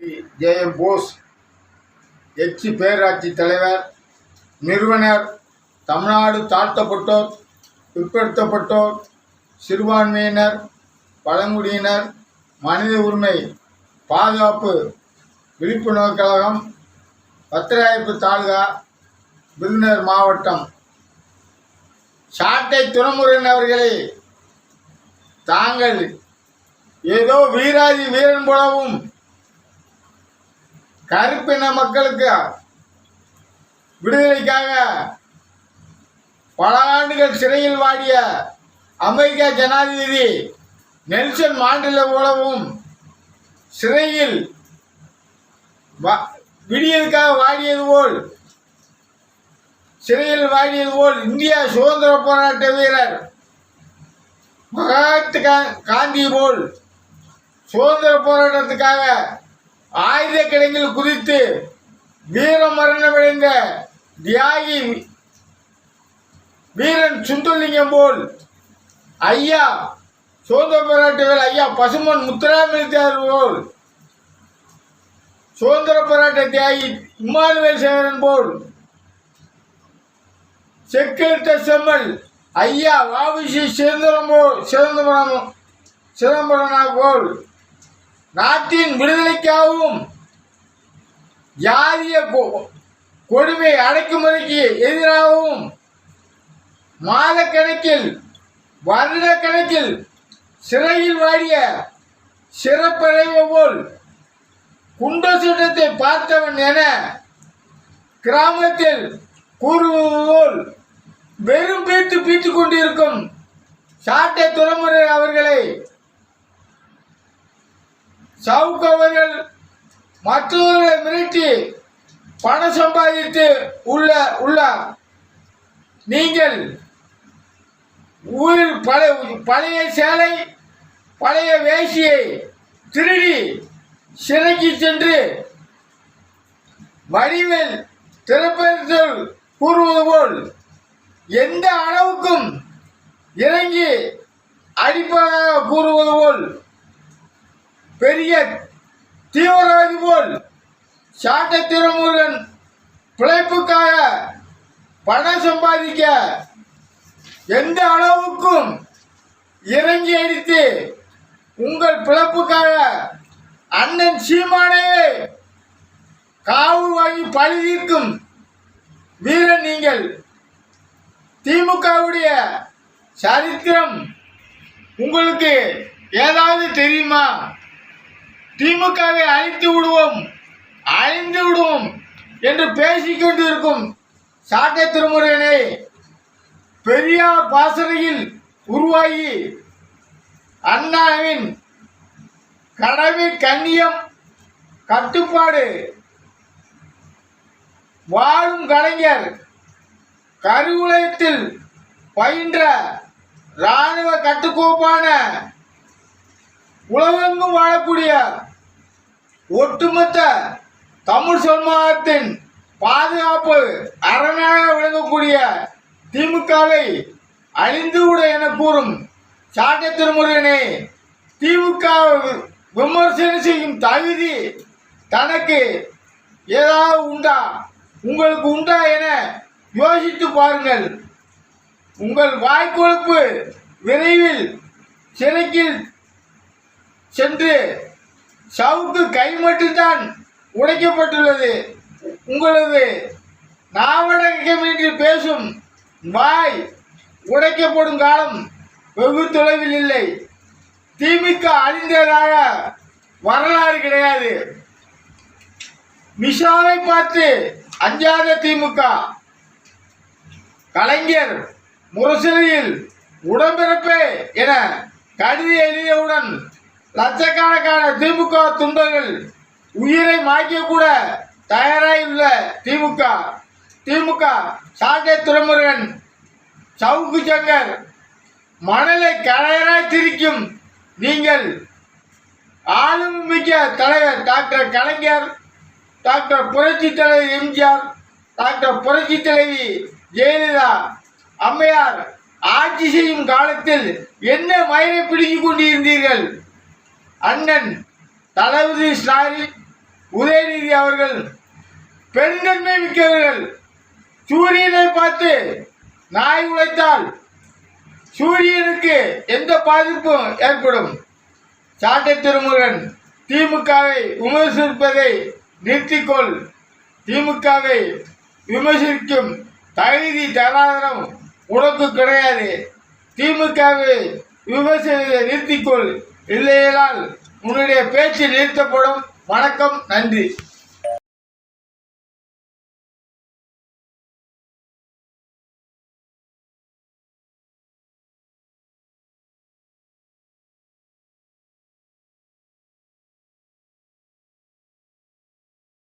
J M Bose எச்சி பேராட்சி தலைவர் நிறுவனர் தமிழ்நாடு தாழ்த்தப்பட்டோர் பிற்படுத்தப்பட்டோர் சிறுபான்மையினர் பழங்குடியினர் மனித உரிமை பாதுகாப்பு விழிப்புணர்வு கழகம் பத்திராயப்பு தாலுகா விருதுநகர் மாவட்டம். சாட்டை துறமுருகன் அவர்களே தாங்கள் ஏதோ வீராதி வீரன் போலவும் கருப்பின மக்களுக்கு? விடுதலைக்காக பல ஆண்டுகள் சிறையில் வாடிய அமெரிக்க ஜனாதிபதி நெல்சன் மாண்டில போலவும் சிறையில் வா- விடியலுக்காக வாடியது போல் சிறையில் வாடியது போல் இந்தியா சுதந்திர போராட்ட வீரர் மகாத்மா காந்தி போல் சுதந்திர போராட்டத்துக்காக ஆயுத கிடங்கில் குதித்து வீர மரணமடைந்த தியாகி வீரன் சுந்தரலிங்கம் போல் ஐயா சுதந்திர போராட்ட ஐயா பசுமன் முத்துராமலித்தார் போல் சுதந்திர போராட்ட தியாகி இம்மானுவேல் சேகரன் போல் செக்கெழுத்த செம்மல் ஐயா வாவிசி சிதம்பரம் போல் சிதம்பரம் சிதம்பரனா போல் நாட்டின் விடுதலைக்காகவும் ஜாதிய கொ- கொடுமை அடக்குமுறைக்கு எதிராகவும் மாதக்கணக்கில் வருட கணக்கில் சிறையில் வாடிய சிறப்படைவு போல் குண்ட சட்டத்தை பார்த்தவன் என கிராமத்தில் கூறுவது போல் வெறும் பீட்டு பீத்து கொண்டிருக்கும் சாட்டை துறமுறை அவர்களை சவுக் அவர்கள் மற்றவர்களை மிரட்டி பணம் சம்பாதித்து உள்ள உள்ளார் நீங்கள் ஊரில் பழைய பழைய சேலை பழைய வேசியை திருடி சிறைக்கு சென்று வடிவில் திறப்பெருத்தல் கூறுவது போல் எந்த அளவுக்கும் இறங்கி அடிப்பதாக கூறுவது போல் பெரிய தீவிரவாதி போல் சாட்டை திருமுருகன் பிழைப்புக்காக பணம் சம்பாதிக்க எந்த அளவுக்கும் இறங்கி அடித்து உங்கள் பிழைப்புக்காக அண்ணன் சீமானையே காவு வாங்கி பழி தீர்க்கும் வீரன் நீங்கள். திமுகவுடைய சரித்திரம் உங்களுக்கு ஏதாவது தெரியுமா? திமுகவை அழித்து விடுவோம் அழிந்து விடுவோம் என்று பேசிக்கொண்டு இருக்கும் சாட்டை திருமுருகனை பெரியார் பாசறையில் உருவாகி அண்ணாவின் கடமை கண்ணியம் கட்டுப்பாடு வாழும் கலைஞர் கருவுலயத்தில் பயின்ற இராணுவ கட்டுக்கோப்பான உலகெங்கும் வாழக்கூடிய ஒட்டுமொத்த தமிழ் சமூகத்தின் பாதுகாப்பு அரணாக விளங்கக்கூடிய திமுகவை அழிந்துவிட என கூறும் சாட்டை திருமுருகனை திமுக விமர்சனம் செய்யும் தகுதி தனக்கு ஏதாவது உண்டா? உங்களுக்கு உண்டா என யோசித்து பாருங்கள். உங்கள் வாய்க்கொழுப்பு விரைவில் சிறைக்கு சென்று சவுக்கு கை மட்டும்தான் உடைக்கப்பட்டுள்ளது. உங்களது நாவடக்கமின்றி பேசும் வாய் உடைக்கப்படும் காலம் வெகு தொலைவில் இல்லை. திமுக அழிந்ததாக வரலாறு கிடையாது. மிஷாவை பார்த்து அஞ்சாத திமுக. கலைஞர் முரசொலியில் உடம்பிறப்பே என கடித எழுதியவுடன் லட்சக்கணக்கான திமுக துண்டர்கள் உயிரை மாய்க்க கூட தயாராயுள்ள திமுக. திமுக சாட்டை துறைமுருகன் சவுக்கு சங்கர் மணலை கலையராய் திரிக்கும் நீங்கள் ஆளும் மிக்க தலைவர் டாக்டர் கலைஞர் டாக்டர் புரட்சி தலைவர் எம்ஜிஆர் டாக்டர் புரட்சி தலைவி ஜெயலலிதா அம்மையார் ஆட்சி செய்யும் காலத்தில் என்ன மயிரை பிடுங்கிக் கொண்டிருந்தீர்கள்? அண்ணன் தளபதி ஸ்டாலின் உதயநிதி அவர்கள் பெருந்தன்மை மிக்கவர்கள் சூரியனை பார்த்து நாய் உழைத்தால் சூரியனுக்கு எந்த பாதிப்பும் ஏற்படும். சாட்டை திருமுருகன் திமுகவை விமர்சிப்பதை நிறுத்திக்கொள். திமுகவை விமர்சிக்கும் தகுதி தராதரம் உனக்கு கிடையாது. திமுகவை விமர்சனத்தை நிறுத்திக்கொள். இல்லையெனால் உன்னுடைய பேச்சு நிறுத்தப்படும் வணக்கம் நன்றி.